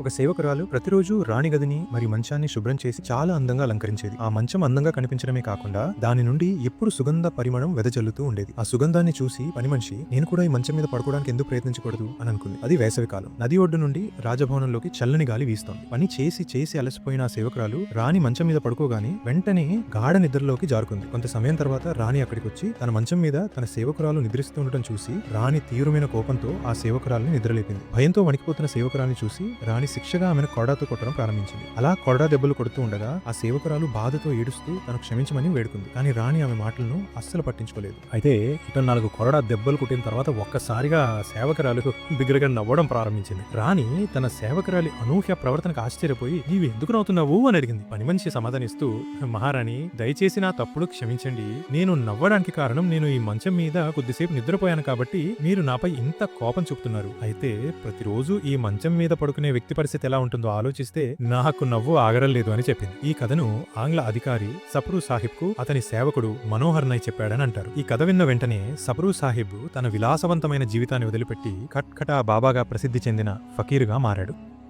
ఒక సేవకురాలు ప్రతిరోజు రాణి గదిని మరియు మంచాన్ని శుభ్రం చేసి చాలా అందంగా అలంకరించేది. ఆ మంచం అందంగా కనిపించడమే కాకుండా దాని నుండి ఎప్పుడు సుగంధ పరిమళం వెదజల్లుతూ ఉండేది. ఆ సుగంధాన్ని చూసి పని మనిషి నేను కూడా ఈ మంచం మీద పడుకోవడానికి ఎందుకు ప్రయత్నించకూడదు? అని అనుకుంది. అది వేసవికాలం నది ఒడ్డు నుండి రాజభవనంలోకి చల్లని గాలి వీస్తోంది. పని చేసి చేసి అలసిపోయిన ఆ సేవకురాలు రాణి మంచం మీద పడుకోగానే వెంటనే గాఢ నిద్రలోకి జారుకుంది. కొంత సమయం తర్వాత రాణి అక్కడికి వచ్చి తన మంచం మీద తన సేవకురాలు నిద్రిస్తూ ఉండటం చూసి రాణి తీవ్రమైన కోపంతో ఆ సేవకురాలని నిద్రలేపింది. భయంతో వణికిపోతున్న సేవకురాలిని చూసి రాణి శిక్షగా ఆమెను కొడాతో కొట్టడం ప్రారంభించింది. అలా కొరడా దెబ్బలు కొడుతూ ఉండగా ఆ సేవకురాలు బాధతో ఏడుస్తూ తను క్షమించమని వేడుకుంది. కానీ రాణి ఆమె మాటలను అస్సలు పట్టించుకోలేదు. అయితే ఇతను నాలుగు కొరడా దెబ్బలు కొట్టిన తర్వాత ఒక్కసారిగా సేవకురాలు బిగ్గరగా నవ్వడం ప్రారంభించింది. రాణి తన సేవకురాలి అనూహ్య ప్రవర్తనకు ఆశ్చర్యపోయి నీవు ఎందుకు నవ్వుతున్నావు? అని అడిగింది. పని మనిషి సమాధానిస్తూ మహారాణి దయచేసి నా తప్పుడు క్షమించండి. నేను నవ్వడానికి కారణం నేను ఈ మంచం మీద కొద్దిసేపు నిద్రపోయాను కాబట్టి మీరు నాపై ఇంత కోపం చూపుతున్నారు. అయితే ప్రతిరోజు ఈ మంచం మీద పడుకునే వ్యక్తి పరిస్థితి ఎలా ఉంటుందో ఆలోచిస్తే నాకు నవ్వు ఆగడం లేదు అని చెప్పింది. ఈ కథను ఆంగ్ల అధికారి సప్రూ సాహిబ్కు అతని సేవకుడు మనోహర్ నై చెప్పాడని అంటారు. ఈ కథ విన్న వెంటనే సప్రూ సాహిబ్ తన విలాసవంతమైన జీవితాన్ని వదిలిపెట్టి కట్కటా బాబాగా ప్రసిద్ధి చెందిన ఫకీరుగా మారాడు.